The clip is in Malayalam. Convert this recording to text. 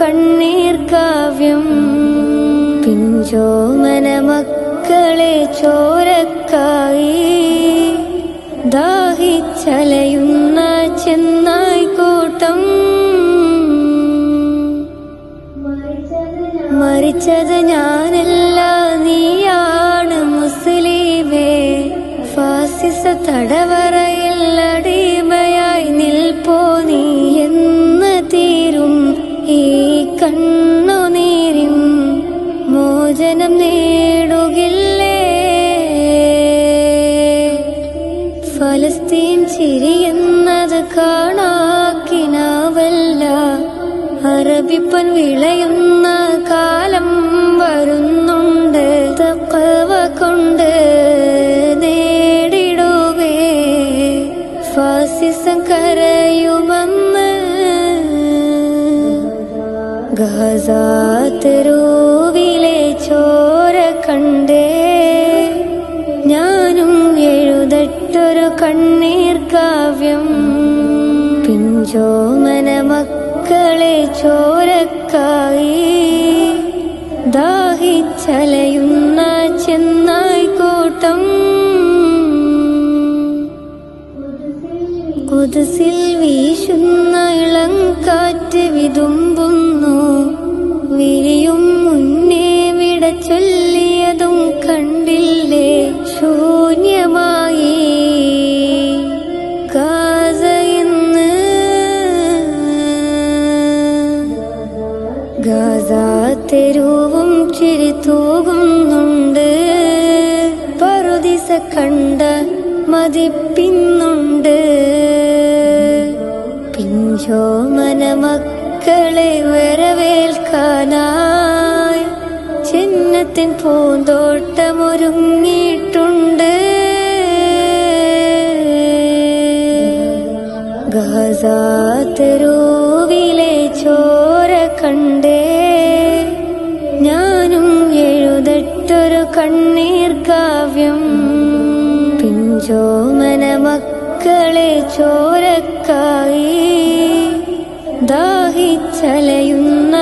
കണ്ണീർ കാവ്യം. പിഞ്ചോമന മക്കളെ ചോരക്കായി ദാഹിച്ചലയുന്ന ചെന്നായി കൂട്ടം. മരിച്ചത് ഞാനല്ല നീയാണ് മുസ്ലിമേ. ഫാസിസ തടവറയിൽ ഫലസ്തീൻ ചിരിയെന്നത് കാണാക്കിനാവല്ല. അറബിപ്പൻ വിളയുന്ന കാലം വരുന്നുണ്ട്. തക്കവ കൊണ്ട് നേടിടുകേ ഫാസിസം കരയുമെന്ന് ഗഹസാത്തരൂവിലെ കണ്ണീർ കാവ്യം. പിഞ്ചോമന മക്കളെ ചോരക്കായി ദാഹിച്ചലയുന്ന ചെന്നായി കൂട്ടം. കൊതുസിൽ വീശുന്ന ഇളം കാറ്റ് വിതുമ്പുന്നു. തെരുവും ചിരി തൂകുന്നുണ്ട്. പറുദിസ കണ്ട മതിപ്പിന്നുണ്ട്. പിഞ്ചോ മക്കളെ വരവേൽക്കാനായി ചിഹ്നത്തിൻ പൂന്തോട്ടമൊരുങ്ങിയിട്ടുണ്ട്. ഗസാ ഗഹസാത്തരൂവിലെ കണ്ണീർ കാവ്യം. പിഞ്ചോമന മക്കളെ ചോരക്കായി ദാഹിച്ചലയുന്ന